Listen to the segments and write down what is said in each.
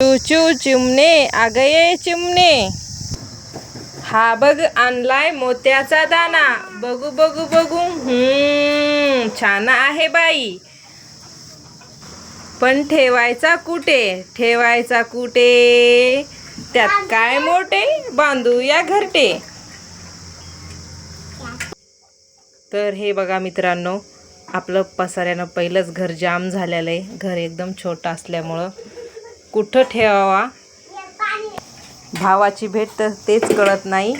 चू चिमणे आगये चिमणे. हा बघ आणलाय मोत्याचा दाना. बघू बघू बघू. हम्म छान आहे बाई. पण ठेवायचा कुठे? ठेवायचा कुठे? त्यात काय मोठे? बांधूया घरटे. तर हे बघा मित्रांनो आपलं पसाऱ्यानं पहिलंच घर जाम झालेलं आहे. घर एकदम छोटं असल्यामुळं. कुठं ठेवावा? भावाची भेट तर तेच कळत नाही.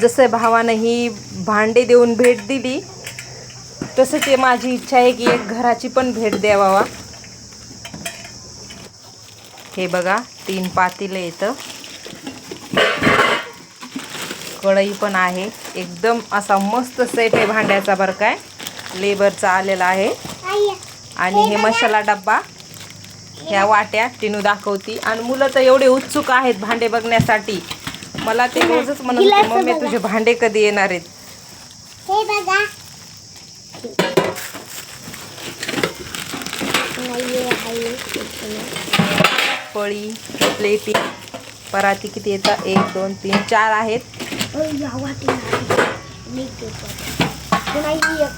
जसं भावानं ही भांडे देऊन भेट दिली तसं ते माझी इच्छा आहे की एक घराची पण भेट द्यावा हे बघा तीन पातीलं येतं कढई पण आहे. एकदम असा मस्त सेट आहे भांड्याचा बरं काय. लेबरचा आलेला आहे. आणि हे मसाला डब्बा ह्या वाट्या टिनू दाखवती. आणि मुलं तर एवढे उत्सुक आहेत भांडे बघण्यासाठी. मला ते रोजच म्हणत होते मम्मी तुझे भांडे कधी येणार आहेत? हे. पळी प्लेटी. पराती किती येतात एक दोन तीन चार आहेत.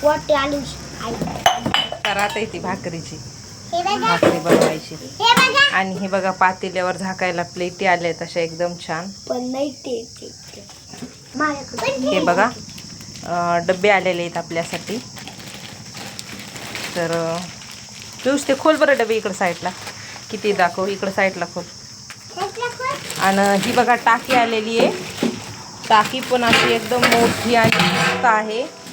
वाटी आली. परात येते भाकरीची. भाकरी बनवायची. आणि हे बघा पातेल्यावर झाकायला प्लेटी आल्या आहेत अशा एकदम छान. ते ते- ते. हे बघा. डबे आलेले आहेत आपल्यासाठी. तर पियुष ते खोल बरं डबे इकडं साईडला. किती दाखव इकडं साईडला खोल. आणि ही बघा टाकी आलेली आहे. टाकी पण अशी एकदम मोठी आणि मस्त आहे.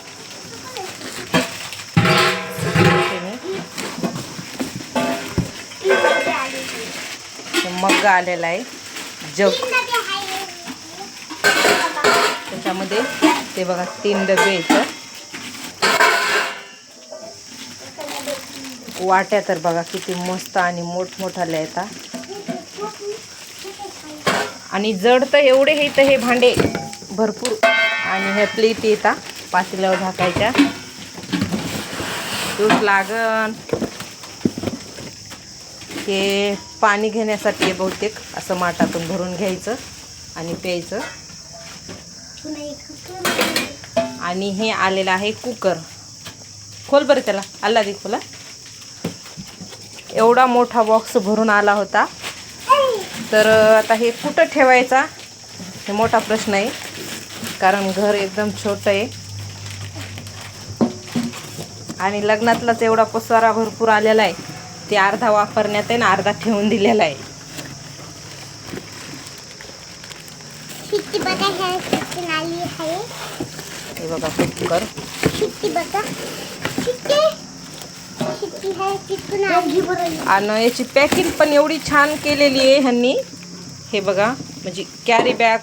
मग आलेला आहे. जग. त्याच्यामध्ये ते बघा तीन डबे येतात वाट्या तर बघा किती मस्त आणि मोठमोठाल्या येतात आणि जड तर एवढे हे तर हे भांडे भरपूर. आणि हे प्लेट येतात पातेल्यावर झाकायच्या. तूच लागन. हे पाणी घेण्यासाठी आहे बहुतेक. असं माठातून भरून घ्यायचं आणि प्यायचं. आणि हे आलेलं आहे कुकर. खोल बरं त्याला. आला दे खोला. एवढा मोठा बॉक्स भरून आला होता. तर आता हे कुठं ठेवायचा? हे मोठा प्रश्न आहे. कारण घर एकदम छोटं आहे. आणि लग्नातलाच एवढा पसारा भरपूर आलेला आहे. ते अर्धा वापरण्यात आहे ना अर्धा ठेवून दिलेला आहे. हे बघा कुकर आणि याची पॅकिंग पण एवढी छान केलेली आहे ह्यांनी. हे बघा म्हणजे कॅरी बॅग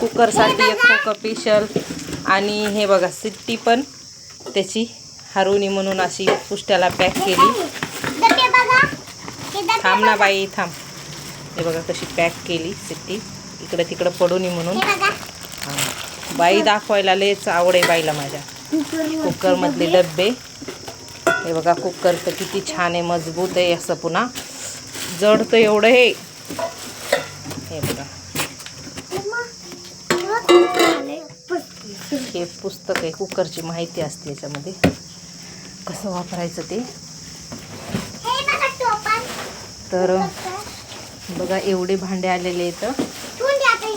कुकरसाठी एक कुकर स्पेशल आणि हे बघा सिट्टी पण त्याची हरवणी म्हणून अशी पुष्ट्याला पॅक केली. थांब ना बाई थांब. हे बघा कशी पॅक केली सिट्टी. इकडं तिकडं पडू नये म्हणून. हे हां. बाई दाखवायला लयच आवड आहे बाईला माझ्या. कुकरमधले डब्बे. हे बघा कुकर तर किती छान आहे मजबूत आहे असं पुन्हा. जड तर एवढं आहे. हे बघा. हे पुस्तक आहे कुकरची माहिती असते याच्यामध्ये. कसं वापरायचं ते? हे तर बघा एवढे भांडे आलेले आहेत.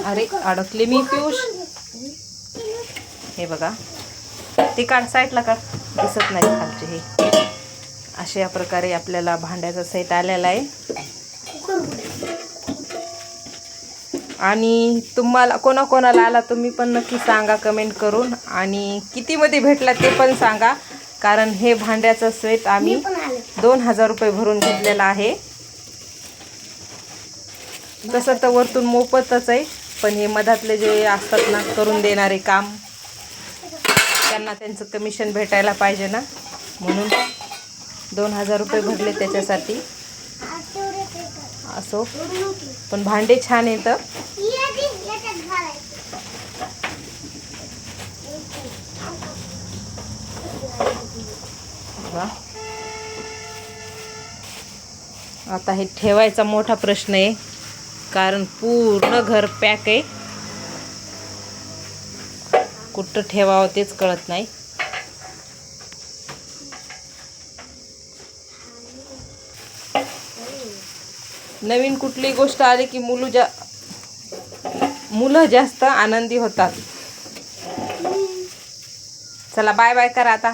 अरे अडकले मी पियुष. हे बघा. ते काढ साईडला काढ दिसत नाही खालचे हे. अशा प्रकारे आपल्याला भांड्याचा सेट आलेला आहे. आणि तुम्हाला कोणाकोणाला आला तुम्ही पण नक्की सांगा कमेंट करून. आणि कितीमध्ये भेटला ते पण सांगा. कारण हे भांड्याचं सेट आम्ही दोन हजार रुपये भरून घेतलेला आहे. तसं तर वरतून मोफतच आहे पण हे मधातले जे असतात ना करून देणारे काम त्यांना त्यांचं कमिशन भेटायला पाहिजे ना. म्हणून दोन हजार रुपये भरले त्याच्यासाठी. असो. पण भांडे छान येतं ही. आता हे ठेवायचा मोठा प्रश्न आहे. कारण पूर्ण घर पॅक आहे. कुठं ठेवावं तेच कळत नाही. नवीन कुठली गोष्ट आली की मुलं जा मुलं जास्त आनंदी होतात. चला बाय बाय करा आता.